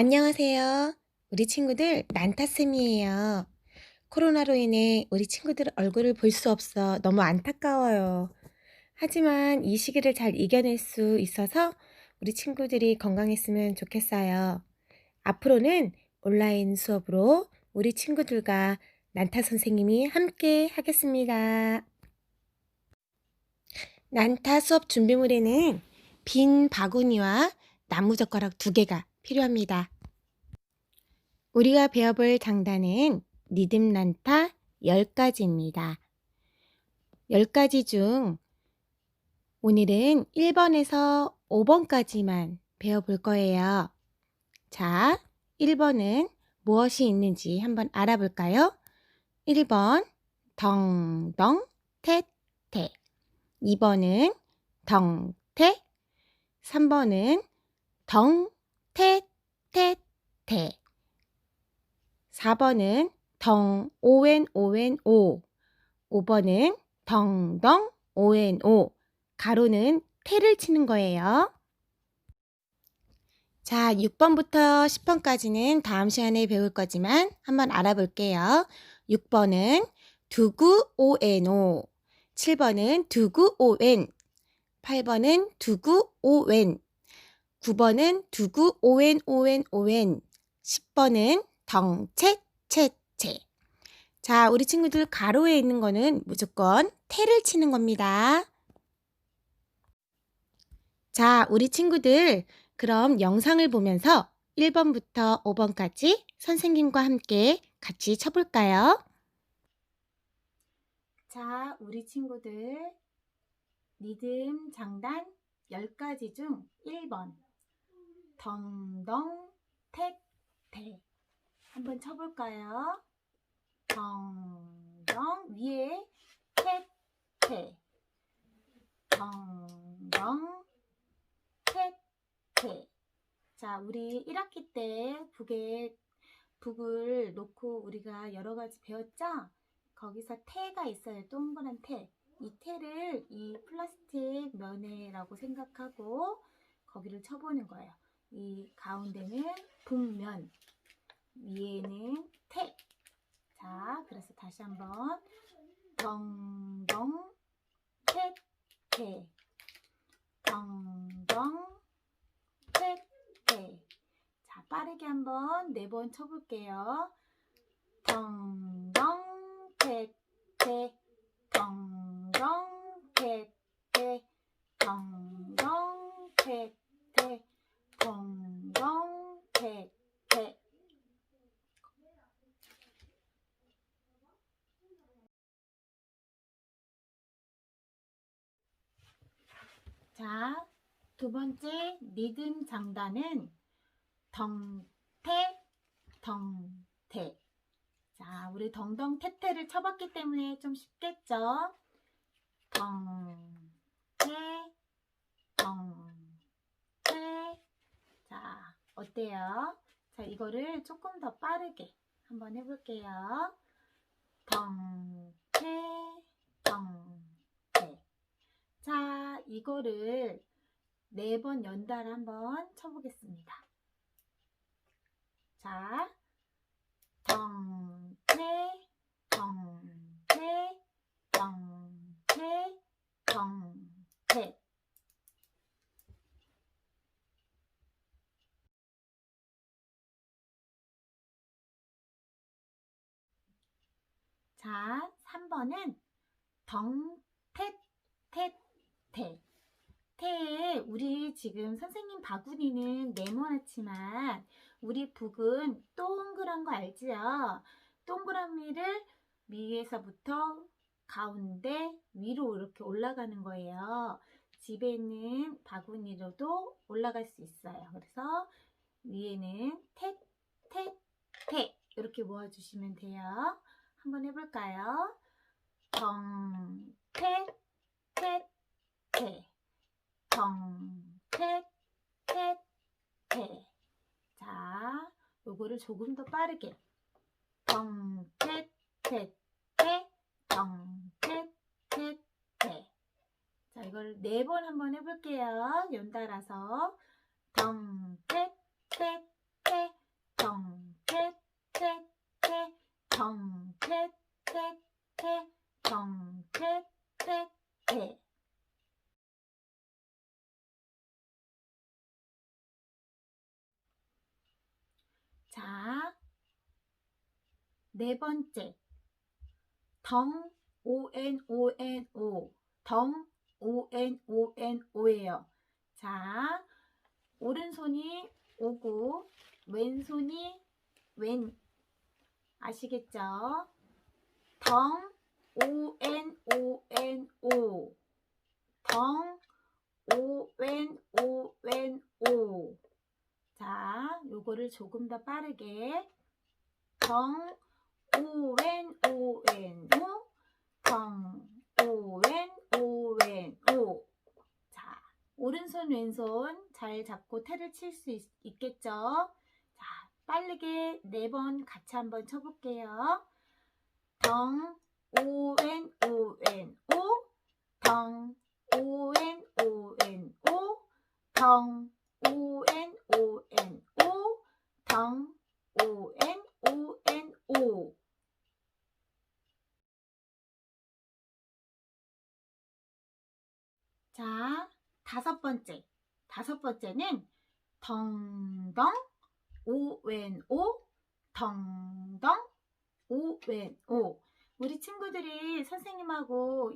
안녕하세요. 우리 친구들 난타쌤이에요. 코로나로 인해 우리 친구들 얼굴을 볼 수 없어 너무 안타까워요. 하지만 이 시기를 잘 이겨낼 수 있어서 우리 친구들이 건강했으면 좋겠어요. 앞으로는 온라인 수업으로 우리 친구들과 난타 선생님이 함께 하겠습니다. 난타 수업 준비물에는 빈 바구니와 나무젓가락 두 개가 필요합니다. 우리가 배워볼 장단은 리듬 난타 10가지입니다. 10가지 중 오늘은 1번에서 5번까지만 배워볼 거예요. 자, 1번은 무엇이 있는지 한번 알아볼까요? 1번, 덩덩, 태태. 2번은 덩태. 3번은 덩, 태, 태, 태. 4번은 덩, 오웬, 오웬, 오. 5번은 덩덩, 오웬, 오. 가로는 태를 치는 거예요. 자, 6번부터 10번까지는 다음 시간에 배울 거지만 한번 알아볼게요. 6번은 두구, 오엔, 오. 7번은 두구, 오웬. 8번은 두구, 오웬. 9번은 두구, 오웬, 오웬, 오웬. 10번은 덩채, 채, 채. 자, 우리 친구들 가로에 있는 거는 무조건 태를 치는 겁니다. 자, 우리 친구들 그럼 영상을 보면서 1번부터 5번까지 선생님과 함께 같이 쳐볼까요? 자, 우리 친구들 리듬 장단 10가지 중 1번 덩덩 택태 한번 쳐볼까요? 덩덩 위에 택태 덩덩 택태 자 우리 1학기 때 북에 북을 놓고 우리가 여러 가지 배웠죠? 거기서 태가 있어요. 동그란 태. 이 태를 이 플라스틱 면에라고 생각하고 거기를 쳐보는 거예요. 이 가운데는 북면, 위에는 태. 자, 그래서 다시 한번 덩덩 태, 태. 덩덩 태, 태. 자, 빠르게 한번 네 번 쳐볼게요. 덩덩 태, 태. 덩덩 태태 덩덩 태태 덩덩 태태 자, 두 번째 리듬 장단은 덩태 덩태 자, 우리 덩덩 태태를 쳐봤기 때문에 좀 쉽겠죠? 덩, 태, 덩, 태. 자, 어때요? 자, 이거를 조금 더 빠르게 한번 해볼게요. 덩, 태, 덩, 태. 자, 이거를 네 번 연달아 한번 쳐보겠습니다. 자, 덩태, 덩태, 덩태, 덩태. 자, 3번은 덩, 태, 태, 태. 태에 우리 지금 선생님 바구니는 네모났지만 우리 북은 동그란 거 알지요? 동그라미를 위에서부터 가운데 위로 이렇게 올라가는 거예요. 집에 있는 바구니로도 올라갈 수 있어요. 그래서 위에는 태, 태, 태 이렇게 모아주시면 돼요. 한번 해볼까요? 덩, 태, 태, 태. 덩, 태, 태, 태. 자, 요거를 조금 더 빠르게. 덩, 태, 태, 태, 덩, 태, 태, 태. 자, 이걸 네 번 한번 해볼게요. 연달아서. 덩, 태, 태, 태, 태, 덩, 태, 태, 태, 덩, 태, 태, 태. 자, 네 번째. 덩, O-N-O-N-O. 덩, O-N-O-N-O예요. 자, 오른손이 오고, 왼손이 왼. 아시겠죠? 덩, O-N-O-N-O. 덩, O-N-O-N-O. 자, 요거를 조금 더 빠르게. 덩, O-N-O-N-O. 덩, O-N-O-N-O. 자, 오른손, 왼손 잘 잡고 태를 칠 수 있겠죠? 자, 빠르게 네 번 같이 한번 쳐볼게요. 덩, O-N-O-N-O. 덩, O-N-O-N-O. 덩, O-N-O-N-O. 덩, O-N-O-N-O. 자, 다섯 번째. 다섯 번째는 덩덩 오웬오 덩덩 오웬오 우리 친구들이 선생님하고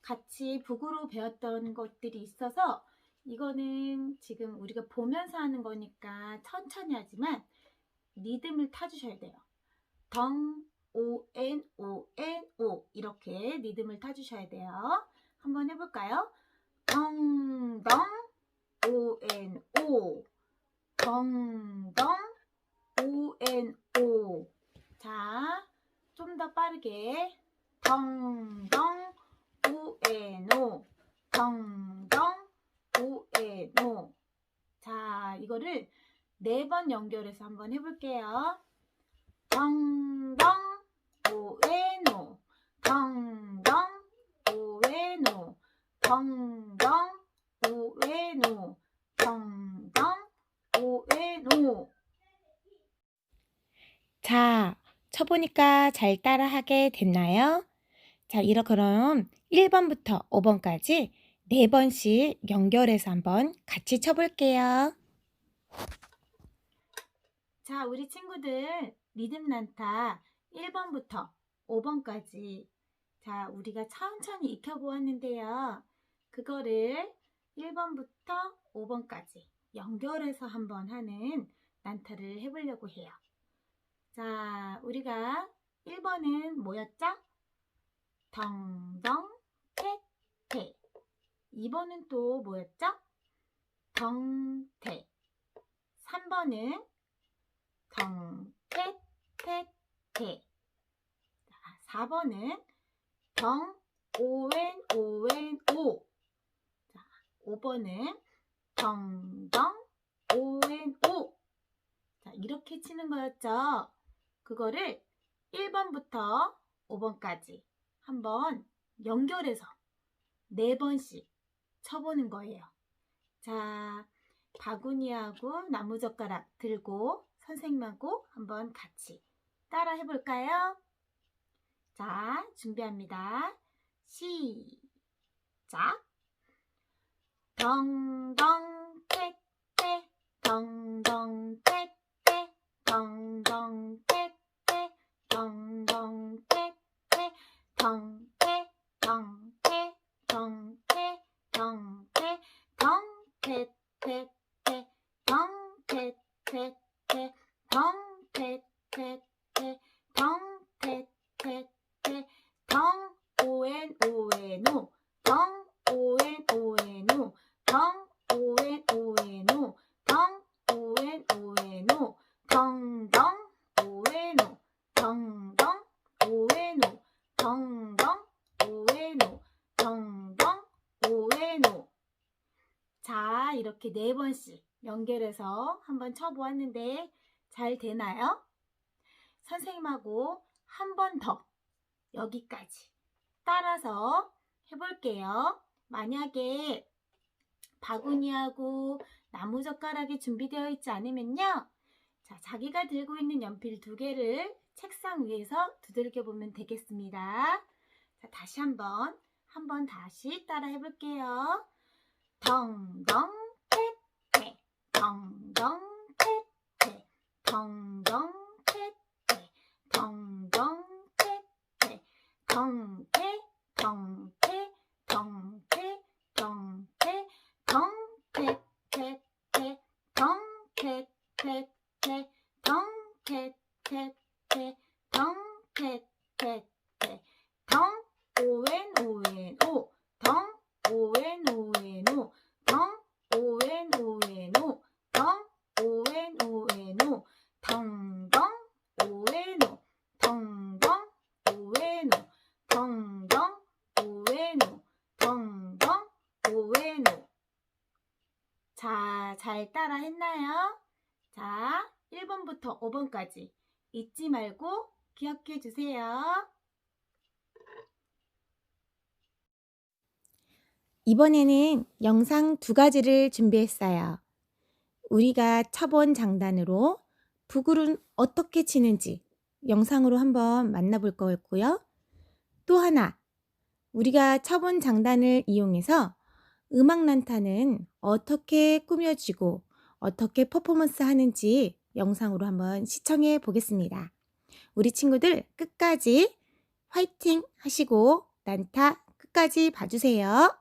같이 북으로 배웠던 것들이 있어서 이거는 지금 우리가 보면서 하는 거니까 천천히 하지만 리듬을 타주셔야 돼요. 덩, 오, 엔, 오, 엔, 오 이렇게 리듬을 타주셔야 돼요. 한번 해볼까요? 덩 덩, 오, 엔, 오 덩 덩, 오, 엔, 오 자, 좀 더 빠르게 덩 덩, 오, 엔, 오 덩 덩, 오에 노. 자, 이거를 네 번 연결해서 한번 해볼게요. 덩덩 오에 노 덩덩 오에 노 덩덩 오에 노 덩덩 오에 노 자, 쳐보니까 잘 따라하게 됐나요? 자, 이러 그럼 1번부터 5번까지 네 번씩 연결해서 한번 같이 쳐볼게요. 자, 우리 친구들 리듬 난타 1번부터 5번까지 자, 우리가 천천히 익혀보았는데요. 그거를 1번부터 5번까지 연결해서 한번 하는 난타를 해보려고 해요. 자, 우리가 1번은 뭐였죠? 덩덩 태 태 2번은 또 뭐였죠? 덩태 3번은 덩태태태 4번은 덩 오엔 오엔 오 자, 5번은 덩덩 오엔 오 자, 이렇게 치는 거였죠. 그거를 1번부터 5번까지 한번 연결해서 4번씩 쳐보는 거예요. 자, 바구니하고 나무젓가락 들고 선생님하고 한번 같이 따라 해볼까요? 자, 준비합니다. 시작! 덩덩 태태 덩덩 태태 덩덩 태태 덩덩 태태 덩태 덩태 덩태 덩태 덩태태태 덩태태태 덩태태태 덩태태태 덩 오엔 오엔오 덩 오엔 오엔오 덩 오엔 오엔오 덩 오엔 오엔오 덩덩 오엔오 덩덩 오엔오 덩덩 오엔오 덩덩 오엔오 자 이렇게 네 번씩 연결해서 한번 쳐보았는데 잘 되나요? 선생님하고 한 번 더 여기까지 따라서 해볼게요. 만약에 바구니하고 나무젓가락이 준비되어 있지 않으면요. 자, 자, 자기가 들고 있는 연필 두 개를 책상 위에서 두들겨 보면 되겠습니다. 자, 다시 한번, 한번 다시 따라 해볼게요. 덩덩 덩덩 태태, 덩덩 태태, 덩덩 태태, 덩태, 덩태, 덩태, 덩태, 덩태, 태, 태, 덩태, 태, 태, 덩태, 태, 태, 덩태, 태, 태, 덩, 오엔, 오엔, 오, 덩, 오엔, 오엔, 오, 덩, 오엔, 오엔, 오, 덩, 오엔, 오엔, 오, 덩덩, 오엔, 오, 덩덩, 오엔, 오, 덩덩, 오엔, 오, 덩덩, 오엔, 오. 자, 잘 따라 했나요? 자, 1번부터 5번까지 잊지 말고 기억해 주세요. 이번에는 영상 두 가지를 준비했어요. 우리가 쳐본 장단으로 북울은 어떻게 치는지 영상으로 한번 만나볼 거고요. 또 하나, 우리가 쳐본 장단을 이용해서 음악 난타는 어떻게 꾸며지고 어떻게 퍼포먼스 하는지 영상으로 한번 시청해 보겠습니다. 우리 친구들 끝까지 화이팅 하시고 난타 끝까지 봐주세요.